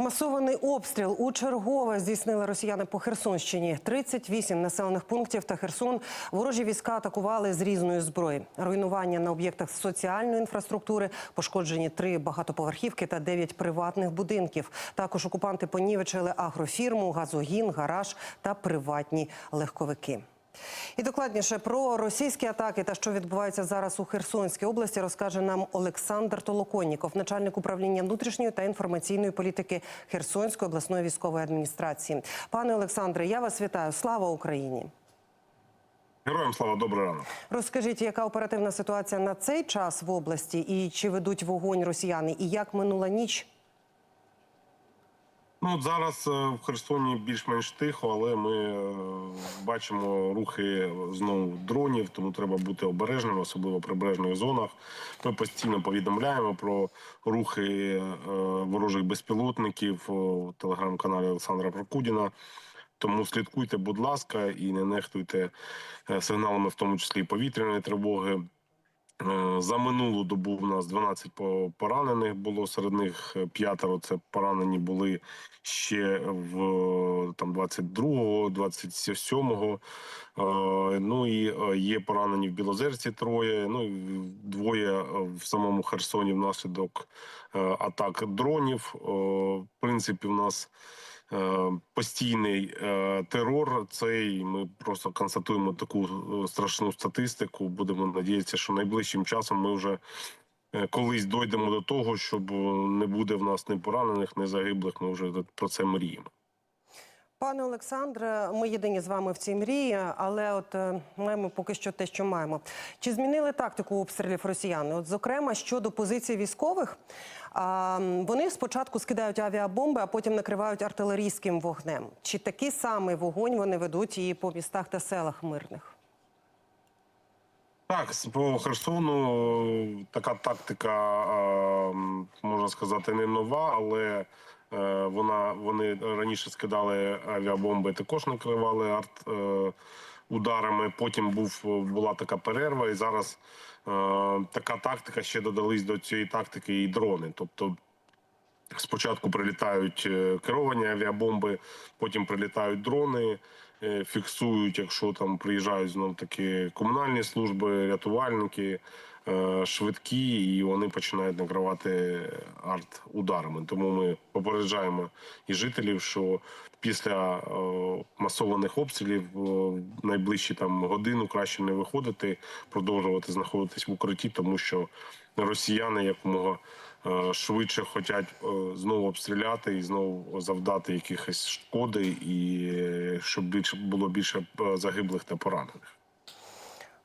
Масований обстріл у чергове здійснили росіяни по Херсонщині. 38 населених пунктів та Херсон ворожі війська атакували з різної зброї. Руйнування на об'єктах соціальної інфраструктури, пошкоджені три багатоповерхівки та дев'ять приватних будинків. Також окупанти понівечили агрофірму, газогін, гараж та приватні легковики. І докладніше про російські атаки та що відбувається зараз у Херсонській області, розкаже нам Олександр Толоконніков, начальник управління внутрішньої та інформаційної політики Херсонської обласної військової адміністрації. Пане Олександре, я вас вітаю. Слава Україні! Героям слава добрий ранок. Розкажіть, яка оперативна ситуація на цей час в області, і чи ведуть вогонь росіяни, і як минула ніч? Ну от зараз е, в Херсоні більш-менш тихо, але ми е, бачимо рухи знову дронів, тому треба бути обережним, особливо в прибережних зонах. Ми постійно повідомляємо про рухи е, ворожих безпілотників в телеграм-каналі Олександра Прокудіна. Тому слідкуйте, будь ласка, і не нехтуйте сигналами, в тому числі і повітряної тривоги. Е, За минулу добу в нас 12 поранених було. Серед них е, п'ятеро це поранені були ще в е, там 22-го, 27-го. Е, Ну і є поранені в Білозерці троє. Ну і двоє в самому Херсоні внаслідок атак дронів. В принципі, в нас постійний е, терор. Цей ми просто констатуємо таку е, страшну статистику. Будемо надіятися, що найближчим часом ми вже е, колись дойдемо до того, щоб е, не буде в нас ні поранених, ні загиблих. Ми вже про це мріємо. Пане Олександре, ми єдині з вами в цій мрії, але от е, маємо поки що те, що маємо. Чи змінили тактику обстрілів росіяни? От, зокрема, щодо позицій військових, а, вони спочатку скидають авіабомби, а потім накривають артилерійським вогнем. Чи такий самий вогонь вони ведуть і по містах та селах мирних? Так, по Херсону е, така тактика, е, можна сказати, не нова, але вона вони раніше скидали авіабомби, також накривали арт е, ударами. Потім був була така перерва, і зараз е, така тактика ще додались до цієї тактики і дрони. Тобто Спочатку прилітають е, керовані авіабомби, потім прилітають дрони, е, фіксують, якщо там приїжджають знов таки комунальні служби, рятувальники, е, швидкі, і вони починають накривати арт-ударами. Тому ми попереджаємо і жителів, що після масованих обстрілів в найближчі там годину краще не виходити, продовжувати знаходитись в укритті, тому що росіяни якомога швидше хочуть е, знову обстріляти і знову завдати якихось шкоди, і е, щоб більше було більше е, загиблих та поранених.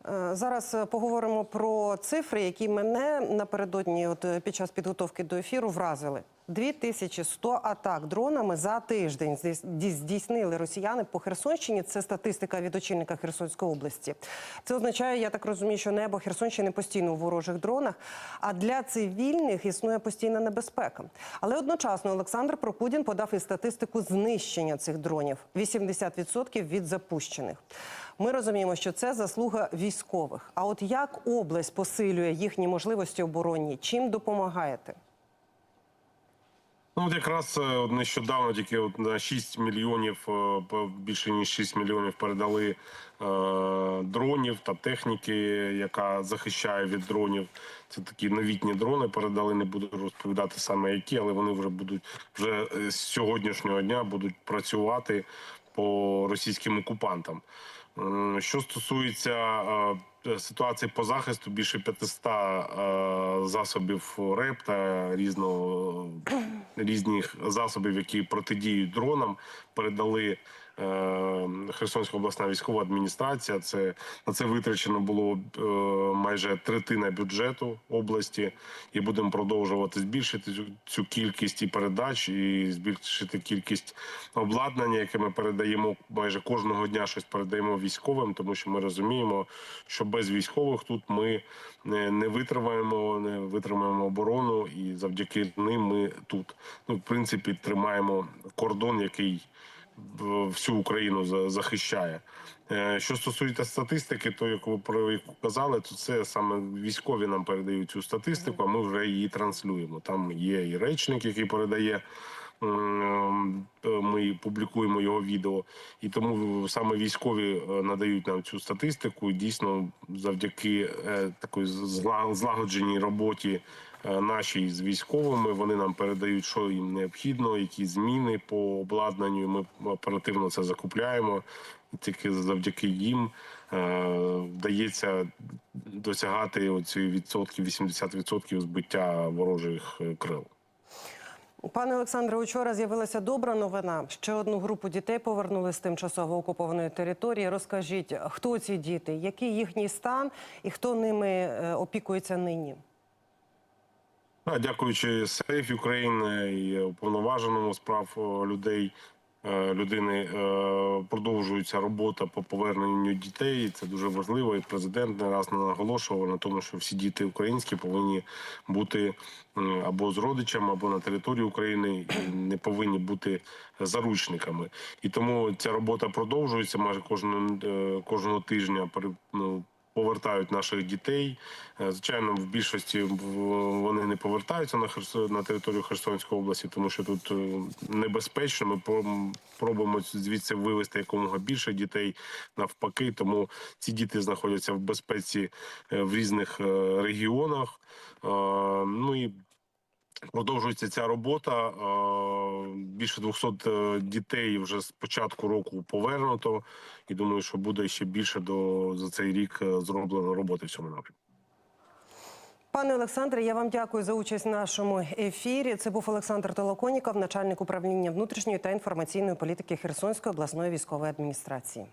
Е, Зараз е, поговоримо про цифри, які мене напередодні, от е, під час підготовки до ефіру, вразили. 2100 атак дронами за тиждень здійс- здійснили росіяни по Херсонщині. Це статистика від очільника Херсонської області. Це означає, я так розумію, що небо Херсонщини постійно у ворожих дронах. А для цивільних існує постійна небезпека. Але одночасно Олександр Прокудін подав і статистику знищення цих дронів 80% від запущених. Ми розуміємо, що це заслуга військових. А от як область посилює їхні можливості оборонні? Чим допомагаєте? Ну, от якраз е, нещодавно тільки от на 6 мільйонів, е, більше ніж 6 мільйонів передали е, дронів та техніки, яка захищає від дронів. Це такі новітні дрони передали. Не буду розповідати саме які, але вони вже будуть вже е, з сьогоднішнього дня будуть працювати по російським окупантам. Що стосується е, ситуації по захисту, більше 500 е, засобів РЕП та різного різних засобів, які протидіють дронам, передали. Е, Херсонська обласна військова адміністрація. Це на це витрачено було е, майже третина бюджету області, і будемо продовжувати збільшити цю, кількість і передач, і збільшити кількість обладнання, яке ми передаємо майже кожного дня. Щось передаємо військовим, тому що ми розуміємо, що без військових тут ми не, не витримаємо, не витримаємо оборону, і завдяки ним ми тут. Ну, в принципі, тримаємо кордон, який всю Україну захищає. Е, Що стосується статистики, то як ви про яку казали, то це саме військові нам передають цю статистику, а ми вже її транслюємо. Там є і речник, який передає е, Ми публікуємо його відео, і тому саме військові е, надають нам цю статистику. Дійсно, завдяки такої злагодженій роботі нашій з військовими, вони нам передають, що їм необхідно, які зміни по обладнанню. Ми оперативно це закупляємо. І тільки завдяки їм е, вдається досягати оці відсотків 80% збиття ворожих е, крил. Пане Олександре, учора з'явилася добра новина. Ще одну групу дітей повернули з тимчасово окупованої території. Розкажіть, хто ці діти, який їхній стан і хто ними е, опікується нині? Дякуючи Safe Ukraine і уповноваженому справ людей е, людини е, продовжується робота по поверненню дітей. Це дуже важливо. І президент не раз наголошував на тому, що всі діти українські повинні бути або з родичами, або на території України і не повинні бути заручниками. І тому ця робота продовжується майже кожного е, кожного тижня. ну, повертають наших дітей. Е, Звичайно, в більшості вони не повертаються на Херсон на територію Херсонської області, тому що тут е, небезпечно. Ми пробуємо звідси вивезти якомога більше дітей навпаки. Тому ці діти знаходяться в безпеці е, в різних регіонах. Ну і Продовжується ця робота. Більше 200 е, дітей вже з початку року повернуто, і думаю, що буде ще більше до за цей рік е, зроблено роботи в цьому напрямку. Пане Олександре, я вам дякую за участь в нашому ефірі. Це був Олександр Толоконіков, начальник управління внутрішньої та інформаційної політики Херсонської обласної військової адміністрації.